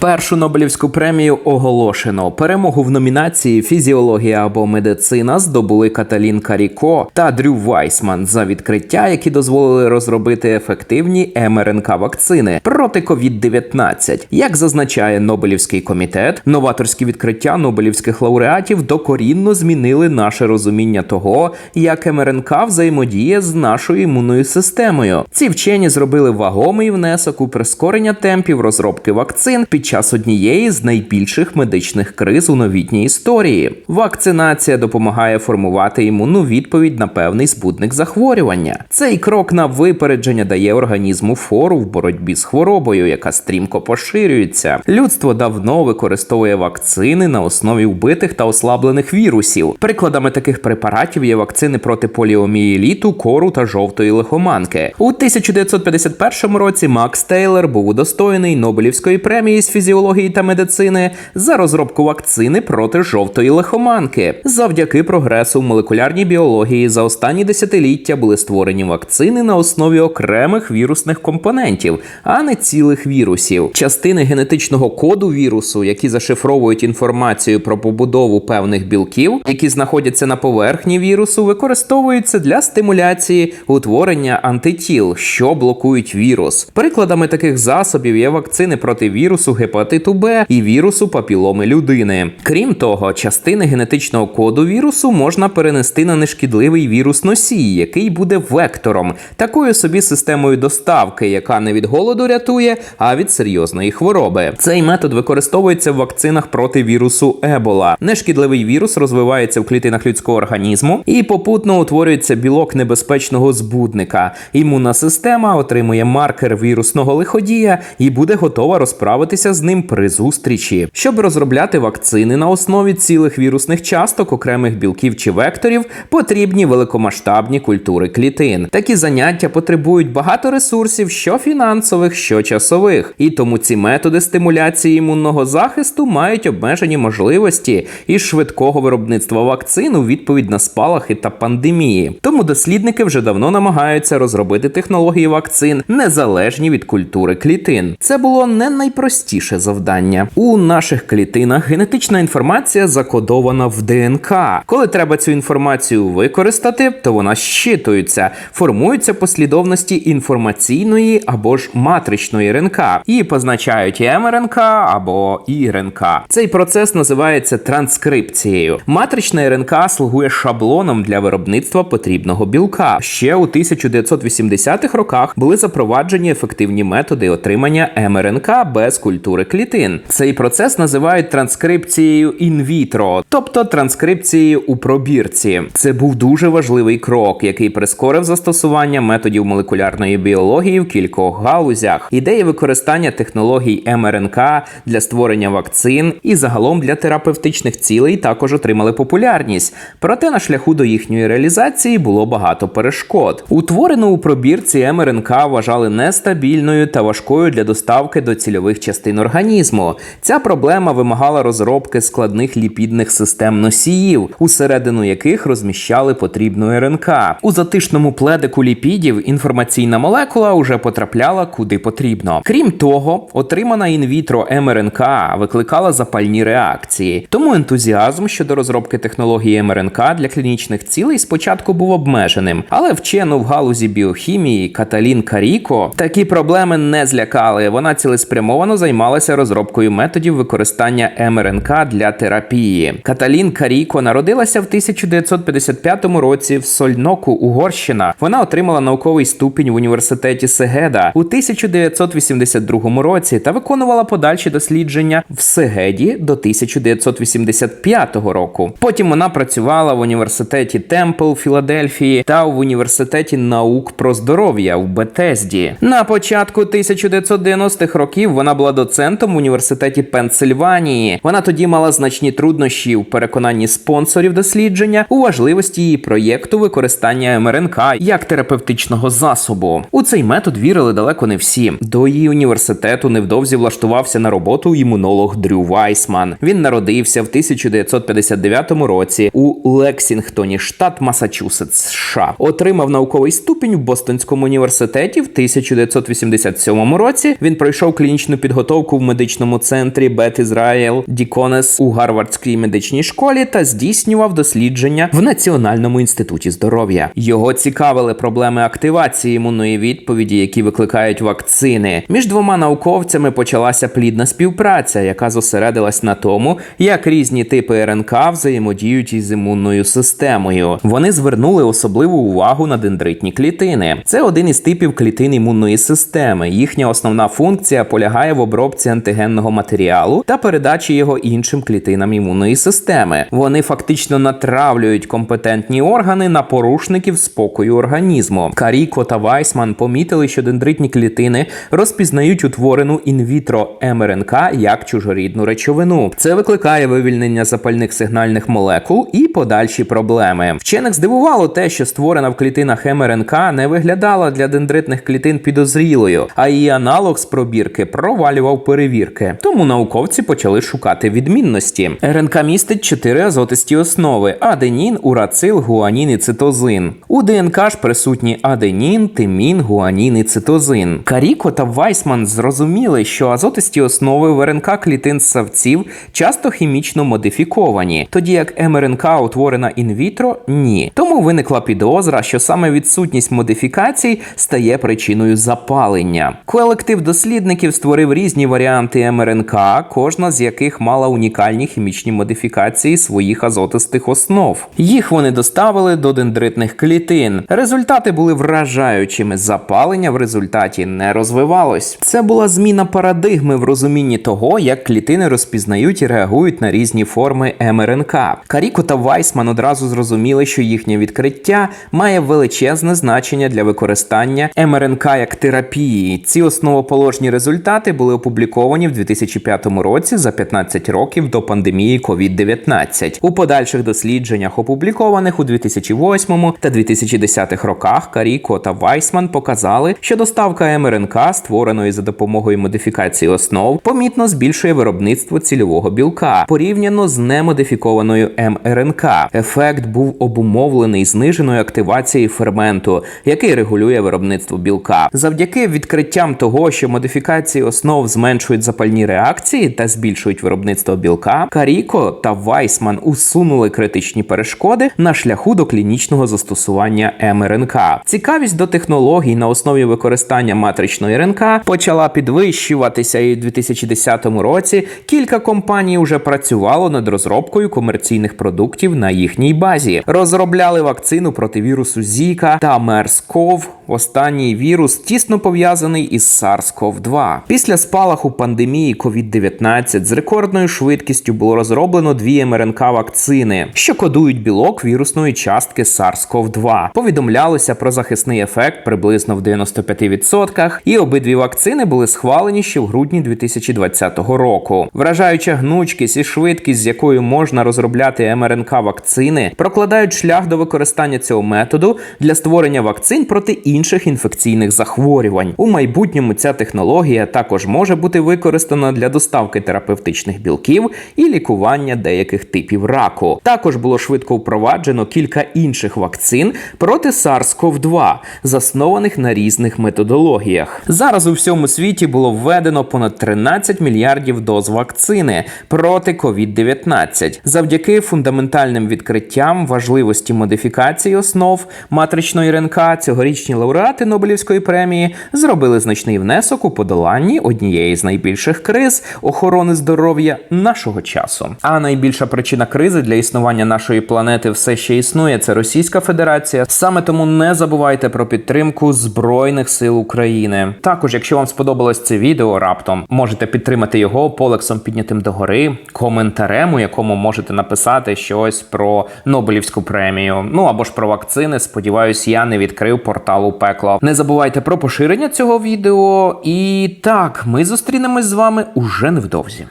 Першу Нобелівську премію оголошено. Перемогу в номінації Фізіологія або медицина здобули Каталін Каріко та Дрю Вайсман за відкриття, які дозволили розробити ефективні МРНК вакцини проти COVID-19. Як зазначає Нобелівський комітет, новаторські відкриття Нобелівських лауреатів докорінно змінили наше розуміння того, як МРНК взаємодіє з нашою імунною системою. Ці вчені зробили вагомий внесок у прискорення темпів розробки вакцин під час однієї з найбільших медичних криз у новітній історії. Вакцинація допомагає формувати імунну відповідь на певний збудник захворювання. Цей крок на випередження дає організму фору в боротьбі з хворобою, яка стрімко поширюється. Людство давно використовує вакцини на основі вбитих та ослаблених вірусів. Прикладами таких препаратів є вакцини проти поліомієліту, кору та жовтої лихоманки. У 1951 році Макс Тейлор був удостоєний Нобелівської премії з фізіології та медицини за розробку вакцини проти жовтої лихоманки. Завдяки прогресу в молекулярній біології за останні десятиліття були створені вакцини на основі окремих вірусних компонентів, а не цілих вірусів. Частини генетичного коду вірусу, які зашифровують інформацію про побудову певних білків, які знаходяться на поверхні вірусу, використовуються для стимуляції утворення антитіл, що блокують вірус. Прикладами таких засобів є вакцини проти вірусу гепатиту Б і вірусу папіломи людини. Крім того, частини генетичного коду вірусу можна перенести на нешкідливий вірус носій, який буде вектором, такою собі системою доставки, яка не від голоду рятує, а від серйозної хвороби. Цей метод використовується в вакцинах проти вірусу Ебола. Нешкідливий вірус розвивається в клітинах людського організму і попутно утворюється білок небезпечного збудника. Імунна система отримує маркер вірусного лиходія і буде готова розправитися з ним при зустрічі. Щоб розробляти вакцини на основі цілих вірусних часток, окремих білків чи векторів, потрібні великомасштабні культури клітин. Такі заняття потребують багато ресурсів, що фінансових, що часових, і тому ці методи стимуляції імунного захисту мають обмежені можливості і швидкого виробництва вакцин у відповідь на спалахи та пандемії. Тому дослідники вже давно намагаються розробити технології вакцин незалежні від культури клітин. Це було не найпростіше завдання. У наших клітинах генетична інформація закодована в ДНК. Коли треба цю інформацію використати, то вона щитується, формуються послідовності інформаційної або ж матричної РНК і позначають МРНК або ІРНК. Цей процес називається транскрипцією. Матрична РНК слугує шаблоном для виробництва потрібного білка. Ще у 1980-х роках були запроваджені ефективні методи отримання МРНК без культури клітин. Цей процес називають транскрипцією інвітро, тобто транскрипцією у пробірці. Це був дуже важливий крок, який прискорив застосування методів молекулярної біології в кількох галузях. Ідеї використання технологій МРНК для створення вакцин і загалом для терапевтичних цілей також отримали популярність. Проте на шляху до їхньої реалізації було багато перешкод. Утворену у пробірці МРНК вважали нестабільною та важкою для доставки до цільових частин організму. Ця проблема вимагала розробки складних ліпідних систем носіїв, усередину яких розміщали потрібну РНК. У затишному пледику ліпідів інформаційна молекула уже потрапляла куди потрібно. Крім того, отримана інвітро МРНК викликала запальні реакції. Тому ентузіазм щодо розробки технології МРНК для клінічних цілей спочатку був обмеженим, але вчену в галузі біохімії Каталін Каріко такі проблеми не злякали. Вона цілеспрямовано займалася розробкою методів використання МРНК для терапії. Каталін Каріко народилася в 1955 році в Сольноку, Угорщина. Вона отримала науковий ступінь в університеті Сегеда у 1982 році та виконувала подальші дослідження в Сегеді до 1985 року. Потім вона працювала в університеті Темпл Філадельфії та в університеті наук про здоров'я в Бетезді. На початку 1990-х років вона була доцентом в університеті Пенсильванії. Вона тоді мала значні труднощі в переконанні спонсорів дослідження у важливості її проєкту використання МРНК як терапевтичного засобу. У цей метод вірили далеко не всі. До її університету невдовзі влаштувався на роботу імунолог Дрю Вайсман. Він народився в 1959 році у Лексінгтоні, штат Масачусетс, США. Отримав науковий ступінь в Бостонському університеті в 1987 році. Він пройшов клінічну підготовку блоку в медичному центрі Бет Ізраїл Діконес у Гарвардській медичній школі та здійснював дослідження в Національному інституті здоров'я. Його цікавили проблеми активації імунної відповіді, які викликають вакцини. Між двома науковцями почалася плідна співпраця, яка зосередилась на тому, як різні типи РНК взаємодіють із імунною системою. Вони звернули особливу увагу на дендритні клітини. Це один із типів клітин імунної системи. Їхня основна функція полягає в обробці антигенного матеріалу та передачі його іншим клітинам імунної системи. Вони фактично натравлюють компетентні органи на порушників спокою організму. Каріко та Вайсман помітили, що дендритні клітини розпізнають утворену інвітро МРНК як чужорідну речовину. Це викликає вивільнення запальних сигнальних молекул і подальші проблеми. Вчених здивувало те, що створена в клітинах МРНК не виглядала для дендритних клітин підозрілою, а її аналог з пробірки провалював перевірки. Тому науковці почали шукати відмінності. РНК містить чотири азотисті основи: аденін, урацил, гуанін і цитозин. У ДНК ж присутні аденін, тимін, гуанін і цитозин. Каріко та Вайсман зрозуміли, що азотисті основи в РНК клітин ссавців часто хімічно модифіковані, тоді як МРНК утворена інвітро ні. Тому виникла підозра, що саме відсутність модифікацій стає причиною запалення. Колектив дослідників створив різні варіанти МРНК, кожна з яких мала унікальні хімічні модифікації своїх азотистих основ. Їх вони доставили до дендритних клітин. Результати були вражаючими. Запалення в результаті не розвивалось. Це була зміна парадигми в розумінні того, як клітини розпізнають і реагують на різні форми МРНК. Каріко та Вайсман одразу зрозуміли, що їхнє відкриття має величезне значення для використання МРНК як терапії. Ці основоположні результати були опубліковані в 2005 році за 15 років до пандемії COVID-19. У подальших дослідженнях, опублікованих у 2008 та 2010 роках, Каріко та Вайсман показали, що доставка МРНК, створеної за допомогою модифікації основ, помітно збільшує виробництво цільового білка порівняно з немодифікованою МРНК. Ефект був обумовлений зниженою активацією ферменту, який регулює виробництво білка. Завдяки відкриттям того, що модифікації основ зменшують запальні реакції та збільшують виробництво білка, Каріко та Вайсман усунули критичні перешкоди на шляху до клінічного застосування МРНК. Цікавість до технологій на основі використання матричної РНК почала підвищуватися, і в 2010 році кілька компаній вже працювало над розробкою комерційних продуктів на їхній базі. Розробляли вакцину проти вірусу Зіка та MERS-CoV. Останній вірус тісно пов'язаний із SARS-CoV-2. Після спалаху пандемії COVID-19 з рекордною швидкістю було розроблено дві МРНК вакцини, що кодують білок вірусної частки SARS-CoV-2. Повідомлялося про захисний ефект приблизно в 95%, і обидві вакцини були схвалені ще в грудні 2020 року. Вражаюча гнучкість і швидкість, з якою можна розробляти МРНК вакцини, прокладають шлях до використання цього методу для створення вакцин проти інших інфекційних захворювань. У майбутньому ця технологія також може бути використана для доставки терапевтичних білків і лікування деяких типів раку. Також було швидко впроваджено кілька інших вакцин проти SARS-CoV-2, заснованих на різних методологіях. Зараз у всьому світі було введено понад 13 мільярдів доз вакцини проти COVID-19. Завдяки фундаментальним відкриттям важливості модифікації основ матричної РНК цьогорічні лауреати Нобелівської премії зробили значний внесок у подоланні однієї з найбільших криз охорони здоров'я нашого часу. А найбільша причина кризи для існування нашої планети все ще існує. Це Російська Федерація. Саме тому не забувайте про підтримку Збройних сил України. Також, якщо вам сподобалось це відео раптом, можете підтримати його полексом піднятим догори, коментарем, у якому можете написати щось про Нобелівську премію. Ну або ж про вакцини. Сподіваюсь, я не відкрив порталу пекло. Не забувайте про поширення цього відео. І так, ми зустрінемось з вами уже невдовзі.